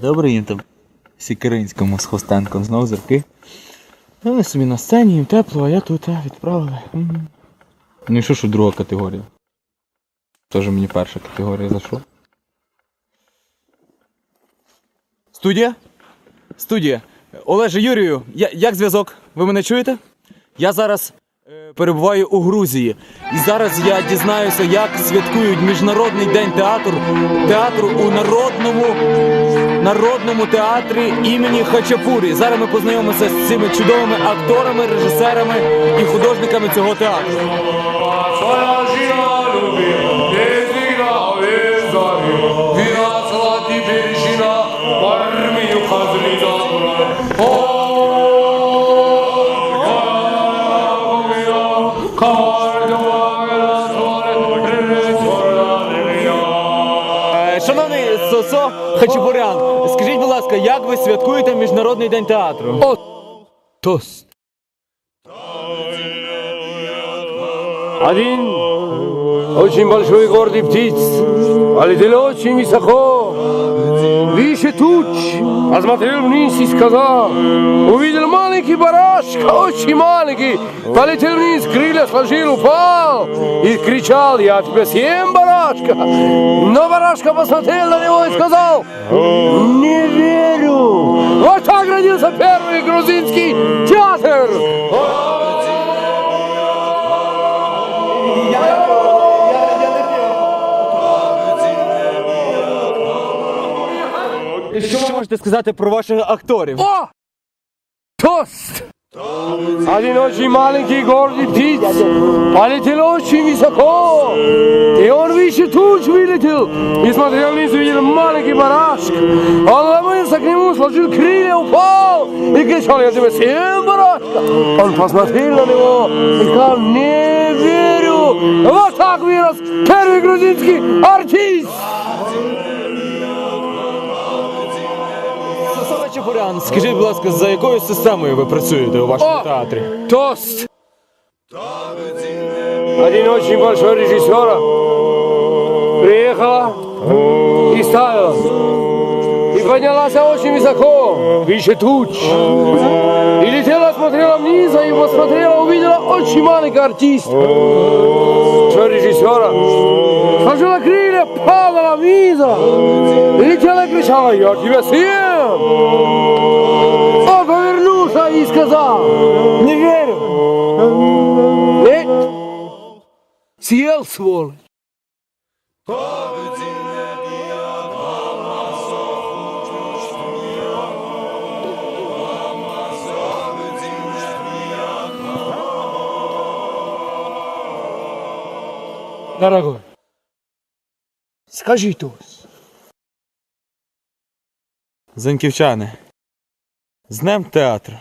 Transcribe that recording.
Добре їм там Сікеринському з Хостенком знов зірки. Вони собі на сцені, їм тепло, а я тут відправили. М. Ну і що, що друга категорія? Тоже мені перша категорія зайшла. Студія? Студія. Олеже Юрію, я, як зв'язок? Ви мене чуєте? Я зараз перебуваю у Грузії. І зараз я дізнаюся, як святкують Міжнародний день театру, театру у народному, народному театрі імені Хачапурі. Зараз ми познайомимося з цими чудовими акторами, режисерами і художниками цього театру. Сосо Хачапурян, скажіть, будь ласка, як ви святкуєте Міжнародний день театру? Тост. Один очень большой гордый птиц, полетел очень высоко, выше туч, посмотрел вниз и сказал, увидел маленький барашка, очень маленький, полетел вниз, крылья сложил, упал и кричал, я тебя съем, барашка. Но барашка посмотрел на него и сказал, не верю. Вот так родился первый грузинский театр. Що ви можете сказати про ваших акторів? О! Тост! Один очень маленький гордый птиц полетел очень высоко. И он выше вылетел и смотрел вниз, увидел маленький барашек. Он ломился к нему, сложил крылья, упал и кричал, я тебя съем, барашка. Он посмотрел на него и сказал, не верю. Вот так вырос первый грузинский артист. Сосо Хачапурян, скажіть, будь ласка, за якою системою ви працюєте у вашому О! театрі? Тост! Один очень большой режиссер приехала и ставила. И поднялась очень высоко, выше туч. И летела, смотрела вниз, и посмотрела, увидела очень маленький артист. Что режиссера? Сложила крылья, падала вниз. И летела и кричала, я тебя съем. Он повернулся и сказал, не верю. Нет. Съел, сволочь. Дорогой, скажи ось. Заньківчани. З Днем театру.